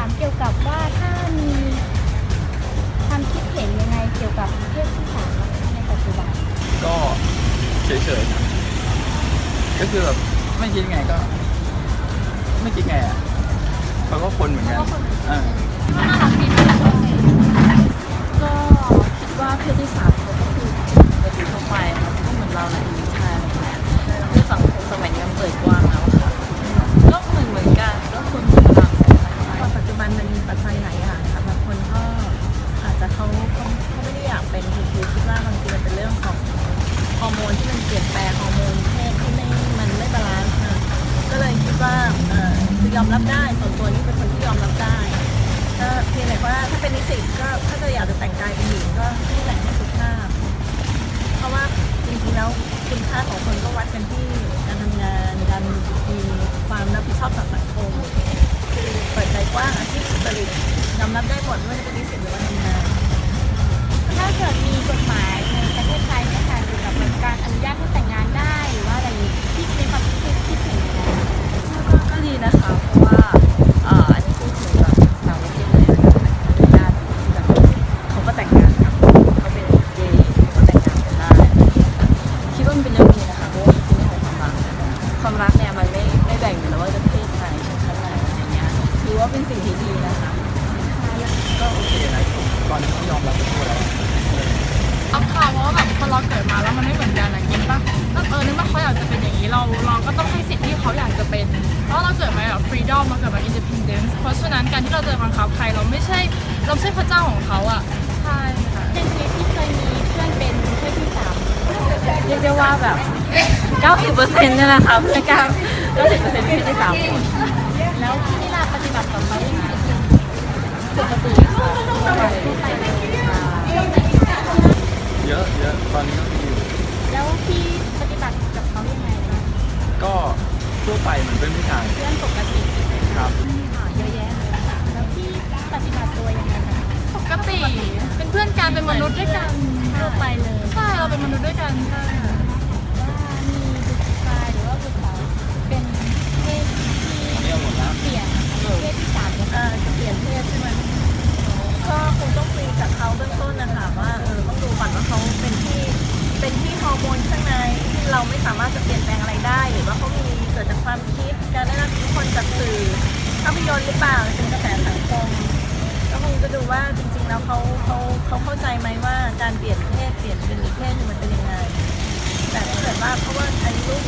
ามเกี่ยวกับว่าถ้ามีความคิดเห็นยังไงเกี่ยวกับเพศที่สามในปัจจุบันก็เฉยๆนะก็คือแบบไม่คิดไงก็ ไม่คิดไงอะเขาก็คนเหมือนกันอ่า น่ารักดีน่ารักดี ว่าบางทีมันเป็นเรื่องของฮอร์โมนที่มันเปลี่ยนแปลงฮอร์โมนเพศที่ไม่มันไม่บาลานซ์นะก็เลยคิดว่าเออคือยอมรับได้ส่วนตัวนี่เป็นคนที่ยอมรับได้ก็เพียงแต่ว่าถ้าเป็นนิสิตก็ถ้าจะอยากจะแต่งกายเป็นหญิงก็นี่แหละให้สุภาพเพราะว่าจริงๆแล้วคุณค่าของคนก็วัดกันที่การทำงานการมีความรับผิดชอบต่อสังคมคือเปิดใจกว้างอาชีพสุจริตยอมรับได้หมดไม่ว่าจะเป็นนิสิตหรือว่าทำงาน ถ้าเกิดมีกฎหมายในประเทศไทยเนะคะเกี่ยวกับการอนุญาตให้แต่งงานได้หรือว่าอะไรอย่างนี้ที่มีความคิดเห็นคิดเห็นยังไงก็ดีนะคะ เพราะว่าอ่าอันนี้พูดถึงแบบต่างประเทศเลยนะคะญาติที่แบบเขาก็แต่งงานกันเขาเป็นเกย์เขาแต่งงานกันได้คิดว่ามันเป็นเรื่องดีนะคะเพราะว่ามันเป็นเรื่องของความรักความรักเนี่ยมันไม่ไม่แบ่งอยู่แล้วว่าจะเพศไหนชนชั้นไหนอะไรเงี้ยถือว่าเป็นสิ่งที่ดีนะคะ ก็โอเคนะตอนนี้ก็ยอมรับทุกคนแล้ว เอาค่ะ เพราะว่าแบบคนเราเกิดมาแล้วมันไม่เหมือนกันอะกินปะก็เออนึกว่าเขาอยากจะเป็นอย่างนี้เราเราก็ต้องให้สิทธิ์ที่เขาอยากจะเป็น เพราะเราเกิดมาแบบ freedom เราเกิดมา independence เพราะฉะนั้นการที่เราจะบังคับใครเราไม่ใช่เราไม่ใช่พระเจ้าของเขาอะใช่ค่ะเป็นเคสที่เคยมีเพื่อนเป็นเพศที่สามเรียกได้ว่าแบบ 90%เนี่ยแหละค่ะเพื่อนกัน90%เป็นเพศที่สามคน เยอะเยอะตอนนี้ก็มีอยู่แล้วพี่ปฏิบัติกับเขายังไงคะก็ทั่วไปเหมือนเป็นผู้ชายเพื่อนปกติครับค่ะเยอะแยะเลยค่ะแล้วพี่ปฏิบัติตัวยังไงคะปกติ เป็นเพื่อนกันเป็นมนุษย์ด้วยกันทั่วไปเลย ใช่ เราเป็นมนุษย์ด้วยกันใช่ โมนข้างในที่เราไม่สามารถจะเปลี่ยนแปลงอะไรได้ หรือว่าเขามีเกิดจากความคิด การได้รับอิทธิพลจากสื่อภาพยนตร์หรือเปล่าเป็นกระแสสังคมก็คงจะดูว่าจริง ๆ แล้วเขาเขาเขาเข้าใจไหมว่าการเปลี่ยนเพศเปลี่ยนเป็นอีกเพศหนึ่งมันเป็นยังไงแต่ถ้าเกิดว่าเพราะว่าอันนี้ลูก